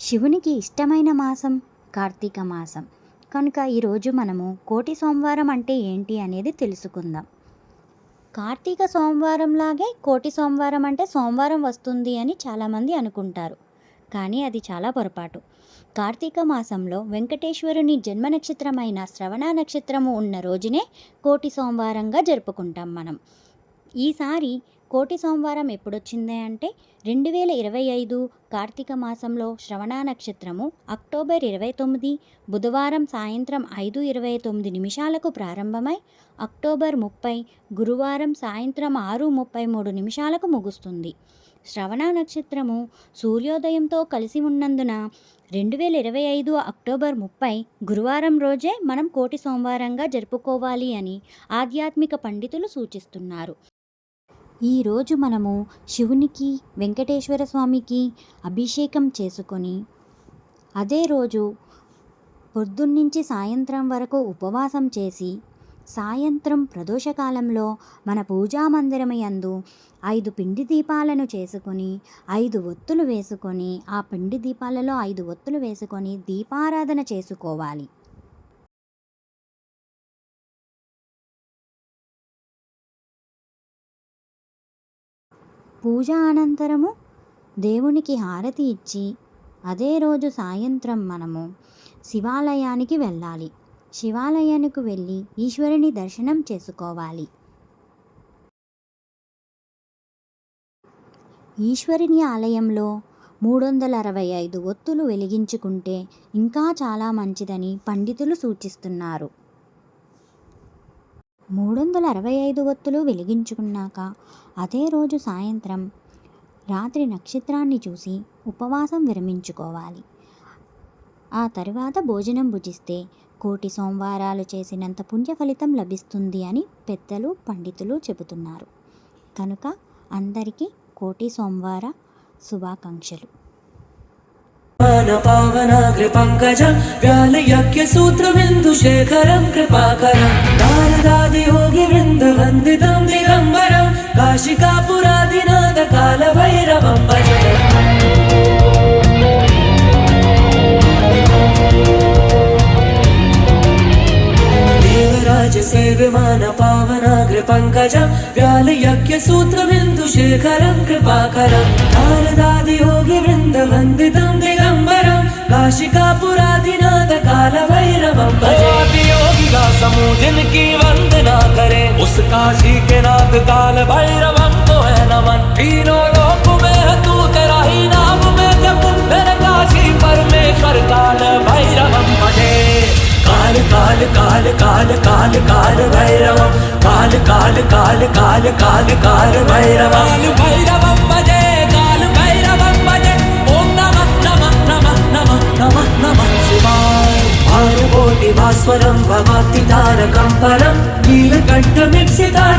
శివునికి ఇష్టమైన మాసం కార్తీక మాసం. కనుక ఈరోజు మనము కోటి సోమవారం అంటే ఏంటి అనేది తెలుసుకుందాం. కార్తీక సోమవారంలాగే కోటి సోమవారం అంటే సోమవారం వస్తుంది అని చాలామంది అనుకుంటారు. కానీ అది చాలా పొరపాటు. కార్తీక మాసంలో వెంకటేశ్వరుని జన్మ నక్షత్రమైన శ్రవణ నక్షత్రము ఉన్న రోజునే కోటి సోమవారంగా జరుపుకుంటాం మనం. ఈసారి కోటి సోమవారం ఎప్పుడొచ్చింది అంటే రెండు వేల ఇరవై ఐదు కార్తీక మాసంలో శ్రవణ నక్షత్రము అక్టోబర్ ఇరవై తొమ్మిది బుధవారం సాయంత్రం ఐదు ఇరవై తొమ్మిది నిమిషాలకు ప్రారంభమై అక్టోబర్ ముప్పై గురువారం సాయంత్రం ఆరు ముప్పై మూడు నిమిషాలకు ముగుస్తుంది. శ్రవణ నక్షత్రము సూర్యోదయంతో కలిసి ఉన్నందున రెండు వేల ఇరవై ఐదు అక్టోబర్ ముప్పై గురువారం రోజే మనం కోటి సోమవారంగా జరుపుకోవాలి అని ఆధ్యాత్మిక పండితులు సూచిస్తున్నారు. ఈరోజు మనము శివునికి వెంకటేశ్వర స్వామికి అభిషేకం చేసుకొని అదే రోజు పొద్దున్నుంచి సాయంత్రం వరకు ఉపవాసం చేసి సాయంత్రం ప్రదోషకాలంలో మన పూజా మందిరమయందు ఐదు పిండి దీపాలను చేసుకొని ఐదు ఒత్తులు వేసుకొని ఆ పిండి దీపాలలో ఐదు ఒత్తులు వేసుకొని దీపారాధన చేసుకోవాలి. పూజ అనంతరము దేవునికి హారతి ఇచ్చి అదే రోజు సాయంత్రం మనము శివాలయానికి వెళ్ళాలి. శివాలయానికి వెళ్ళి ఈశ్వరుని దర్శనం చేసుకోవాలి. ఈశ్వరుని ఆలయంలో మూడు వందల అరవై ఐదు ఒత్తులు వెలిగించుకుంటే ఇంకా చాలా మంచిదని పండితులు సూచిస్తున్నారు. మూడు వందల అరవై ఐదు ఒత్తులు వెలిగించుకున్నాక అదే రోజు సాయంత్రం రాత్రి నక్షత్రాన్ని చూసి ఉపవాసం విరమించుకోవాలి. ఆ తరువాత భోజనం భుజిస్తే కోటి సోమవారాలు చేసినంత పుణ్య ఫలితం లభిస్తుంది అని పెద్దలు పండితులు చెబుతున్నారు. కనుక అందరికీ కోటి సోమవార శుభాకాంక్షలు. पावनाग्रिपङ्कजं व्यालयज्ञसूत्रबिन्दुशेखरं कृपाकरं। नारदादियोगिवृन्दवन्दितं दिगम्बरं काशिकापुरादिनाथकालभैरवं भजे देवराजसेव्यमानपावनाग्रपङ्कजं व्यालयज्ञसूत्रबिन्दुशेखरं कृपाकरं। नारदादियोगिवृन्दवन्दितं दिगम्बरं काशिकापुरादिनाथकालभैरवं भजे। योगिका समूह जिनकी वंदना करें उस काशी के नाथ काल भैरवं को है नमन। तीनों लोक में है तू तेरा ही नाम में जप मेरे काशी परमेश्वर काल भैरवं भजे। काल काल काल काल काल काल भैरवं काल काल काल काल काल काल भैरवं काल भैरवं భాస్వరం భవాతి తారకం పరం నీలకంఠమిప్సితార